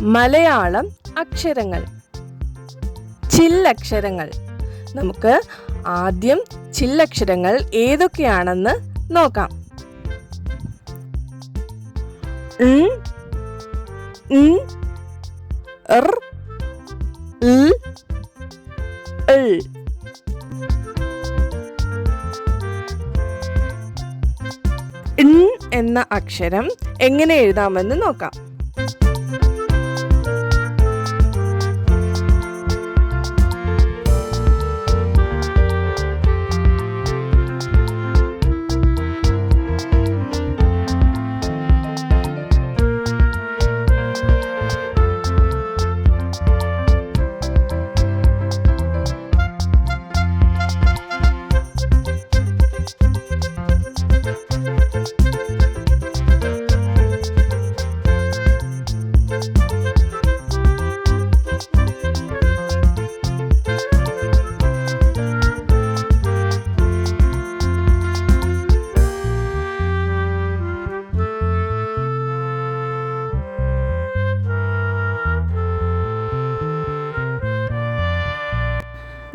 മലയാളം അക്ഷരങ്ങൾ. ചില്ലക്ഷരങ്ങൾ. നമുക്ക് ആദ്യം ചില്ലക്ഷരങ്ങൾ ഏതൊക്കെയാണെന്ന് നോക്കാം. എന്ന അക്ഷരം എങ്ങനെ എഴുതാമെന്ന് നോക്കാം.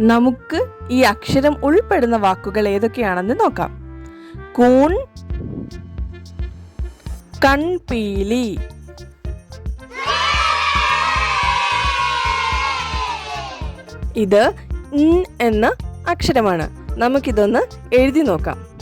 നമുക്ക് ഈ അക്ഷരം ഉൾപ്പെടുന്ന വാക്കുകൾ ഏതൊക്കെയാണെന്ന് നോക്കാം. കൂൺ കൺപീലി ഇത് എന്ന അക്ഷരമാണ്. നമുക്കിതൊന്ന് എഴുതി നോക്കാം.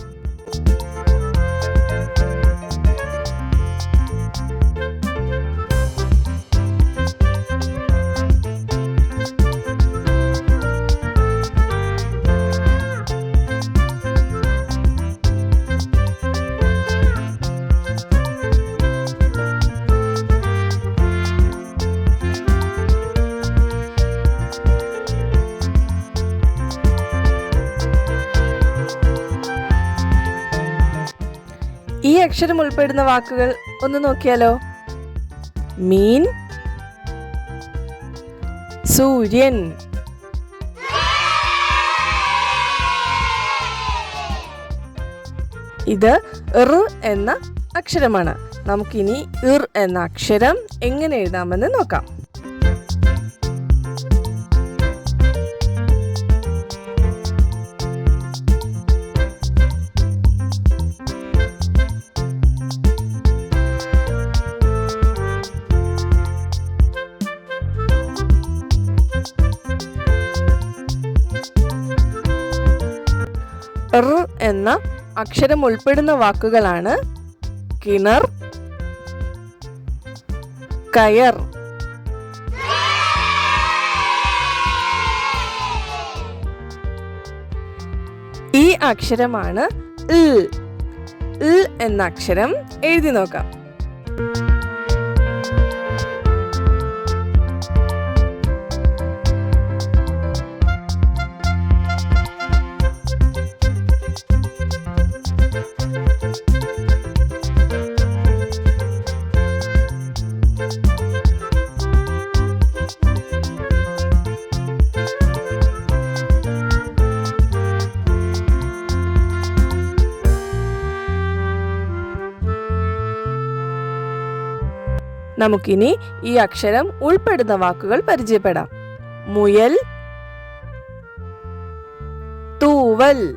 ഈ അക്ഷരം ഉൾപ്പെടുന്ന വാക്കുകൾ ഒന്ന് നോക്കിയാലോ? മീൻ സൂര്യൻ ഇത് ഇർ എന്ന അക്ഷരമാണ്. നമുക്കിനി ഇർ എന്ന അക്ഷരം എങ്ങനെ എഴുതാമെന്ന് നോക്കാം. ഇർ എന്ന അക്ഷരം ഉൾപ്പെടുന്ന വാക്കുകളാണ് കിണർ കയർ. ഈ അക്ഷരമാണ് എന്ന അക്ഷരം എഴുതി നോക്കാം. നമുക്കിനി ഈ അക്ഷരം ഉൾപ്പെടുന്ന വാക്കുകൾ പരിചയപ്പെടാം. മുയൽ തൂവൽ.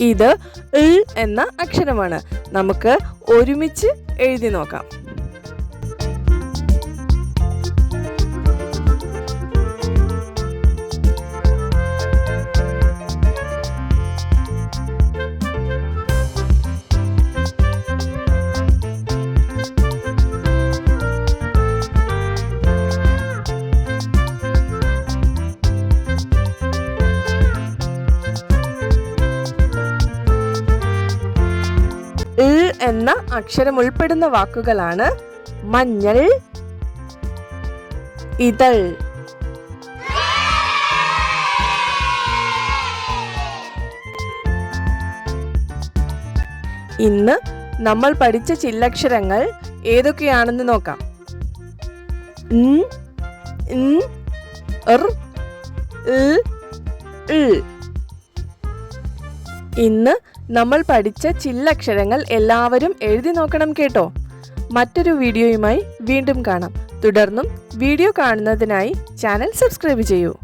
ഇത് എന്ന അക്ഷരമാണ്. നമുക്ക് ഒരുമിച്ച് എഴുതി നോക്കാം. എന്ന അക്ഷരം ഉൾപ്പെടുന്ന വാക്കുകളാണ് മഞ്ഞൾ ഇതൾ ഇന്ന് നമ്മൾ പഠിച്ച ചില്ലക്ഷരങ്ങൾ ഏതൊക്കെയാണെന്ന് നോക്കാം. ഇന്ന് നമ്മൾ പഠിച്ച ചില്ലക്ഷരങ്ങൾ എല്ലാവരും എഴുതി നോക്കണം കേട്ടോ. മറ്റൊരു വീഡിയോയുമായി വീണ്ടും കാണാം. തുടർന്നും വീഡിയോ കാണുന്നതിനായി ചാനൽ സബ്സ്ക്രൈബ് ചെയ്യൂ.